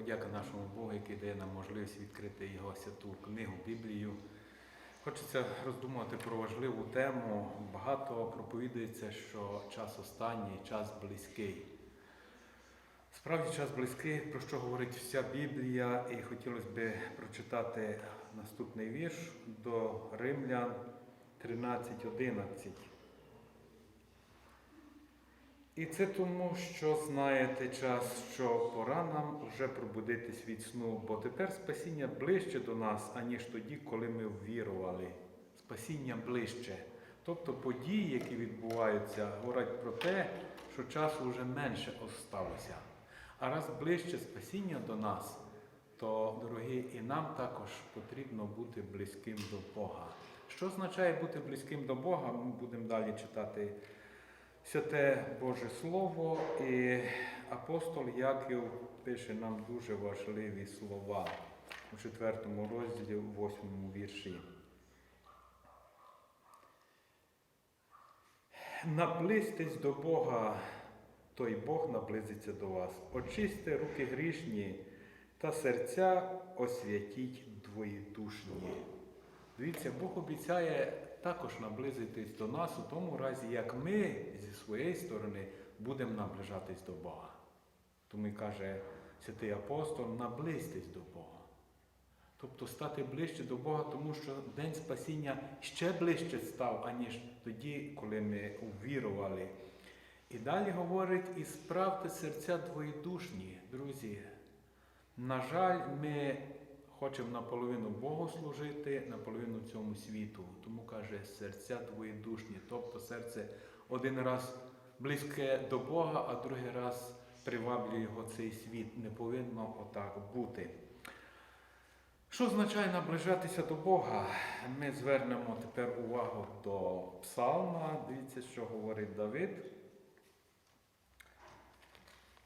подяка нашому Богу, який дає нам можливість відкрити його святу книгу Біблію. Хочеться роздумувати про важливу тему. Багато проповідується, що час останній, час близький. Справді час близький, про що говорить вся Біблія, і хотілося б прочитати наступний вірш до Римлян 13.11. І це тому, що знаєте час, що пора нам вже пробудитись від сну, бо тепер спасіння ближче до нас, аніж тоді, коли ми ввірували. Спасіння ближче. Тобто події, які відбуваються, говорять про те, що часу вже менше осталося. А раз ближче спасіння до нас, то, дорогі, і нам також потрібно бути близьким до Бога. Що означає бути близьким до Бога? Ми будемо далі читати святе Боже Слово, і апостол Яків пише нам дуже важливі слова у четвертому розділі, у восьмому вірші. Наблизьтесь до Бога, то й Бог наблизиться до вас. Очисти руки грішні та серця освятіть двоєдушні. Дивіться, Бог обіцяє також наблизитись до нас у тому разі, як ми зі своєї сторони будемо наближатись до Бога. Тому і каже святий апостол, наблизьтесь до Бога. Тобто стати ближче до Бога, тому що День Спасіння ще ближче став, аніж тоді, коли ми увірували. І далі говорить, і справте серця двоєдушні, друзі. На жаль, ми хочемо наполовину Богу служити, наполовину цьому світу. Тому каже, серця двоєдушні. Тобто серце один раз близьке до Бога, а другий раз приваблює його цей світ. Не повинно отак бути. Що означає наближатися до Бога? Ми звернемо тепер увагу до Псалма. Дивіться, що говорить Давид.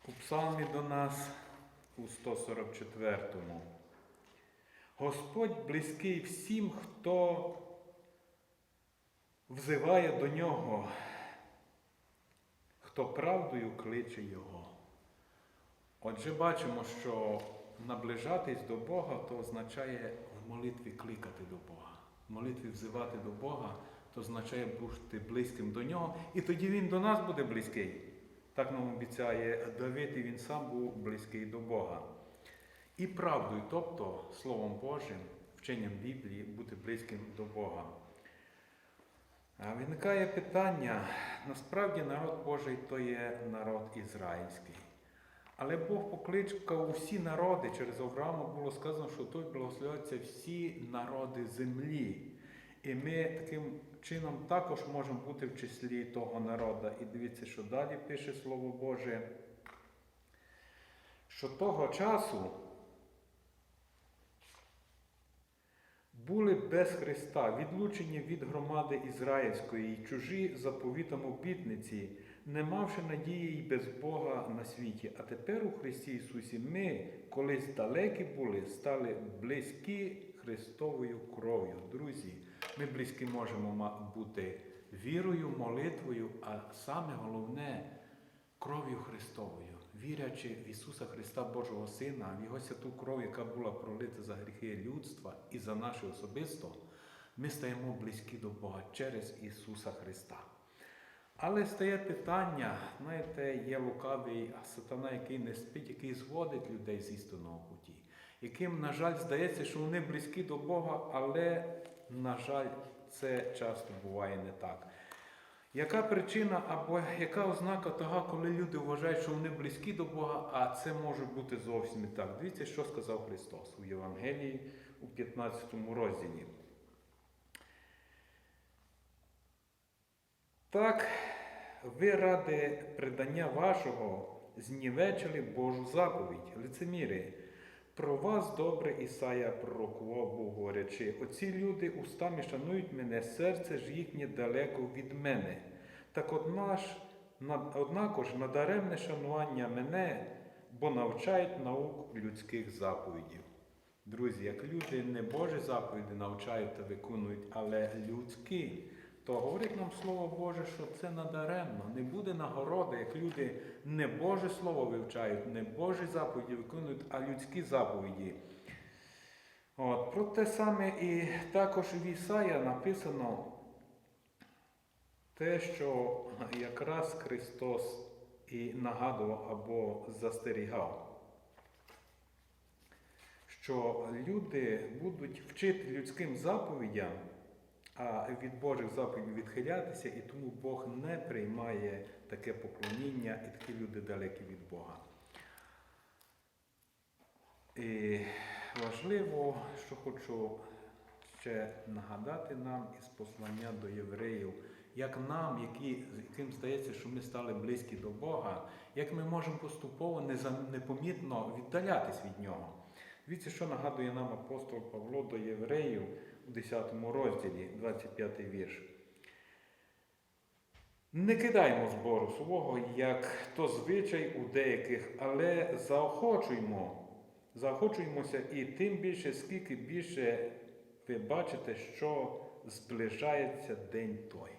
У Псалмі до нас у 144-му. Господь близький всім, хто взиває до нього, хто правдою кличе Його. Отже, бачимо, що наближатись до Бога то означає в молитві кликати до Бога. В молитві взивати до Бога, то означає бути близьким до Нього, і тоді Він до нас буде близький. Так нам обіцяє Давид, і він сам був близький до Бога. І правдою, тобто Словом Божим, вченням Біблії, бути близьким до Бога. Виникає питання, насправді народ Божий то є народ ізраїльський. Але Бог покликав усі народи, через Авраама було сказано, що той благословляться всі народи землі. І ми таким чином також можемо бути в числі того народу. І дивіться, що далі пише Слово Боже, що того часу були без Христа, відлучені від громади ізраїльської, і чужі заповітом обітниці, не мавши надії й без Бога на світі. А тепер у Христі Ісусі ми, колись далекі були, стали близькі Христовою кров'ю. Друзі, ми близькі можемо бути вірою, молитвою, а саме головне кров'ю Христовою, вірячи в Ісуса Христа, Божого Сина, в Його святу кров, яка була пролита за гріхи людства і за наше особисто, ми стаємо близькі до Бога через Ісуса Христа. Але стає питання, знаєте, є лукавий сатана, який не спить, який зводить людей з істинного путі, яким, на жаль, здається, що вони близькі до Бога, але, на жаль, це часто буває не так. Яка причина або яка ознака того, коли люди вважають, що вони близькі до Бога, а це може бути зовсім не так? Дивіться, що сказав Христос у Євангелії у 15 розділі. Так, ви ради предання вашого знівечили Божу заповідь, лицеміри. Про вас добре Ісая пророкував говорячи, оці люди устами шанують мене, серце ж їхнє далеко від мене. Так однако ж надаремне шанування мене, бо навчають наук людських заповідів. Друзі, як люди не Божі заповіді навчають та виконують, але людські, то говорить нам Слово Боже, що це надаремно, не буде нагороди, як люди не Боже Слово вивчають, не Божі заповіді виконують, а людські заповіді. От, про те саме і також в Ісая написано те, що якраз Христос і нагадував або застерігав, що люди будуть вчити людським заповідям, а від Божих заповідей відхилятися, і тому Бог не приймає таке поклоніння, і такі люди далекі від Бога. І важливо, що хочу ще нагадати нам із послання до євреїв, як нам, які, яким здається, що ми стали близькі до Бога, як ми можемо поступово непомітно віддалятись від Нього. Дивіться, що нагадує нам апостол Павло до євреїв у 10 розділі, 25 вірш. Не кидаймо збору свого, як то звичай у деяких, але заохочуймо, заохочуймося і тим більше, скільки більше ви бачите, що зближається день той.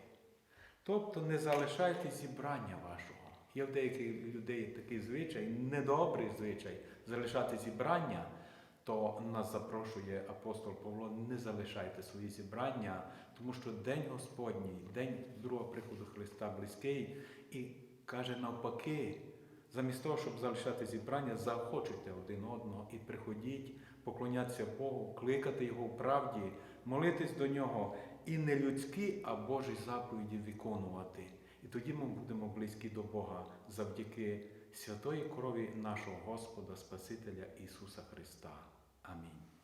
Тобто не залишайте зібрання вашого. Є в деяких людей такий звичай, недобрий звичай залишати зібрання, то нас запрошує апостол Павло, не залишайте свої зібрання, тому що День Господній, день другого приходу Христа близький, і каже навпаки, замість того, щоб залишати зібрання, заохочуйте один одного і приходіть, поклонятися Богу, кликати Його в правді, молитись до Нього і не людські, а Божі заповіді виконувати. І тоді ми будемо близькі до Бога завдяки святої крові нашого Господа, Спасителя Ісуса Христа. Амінь.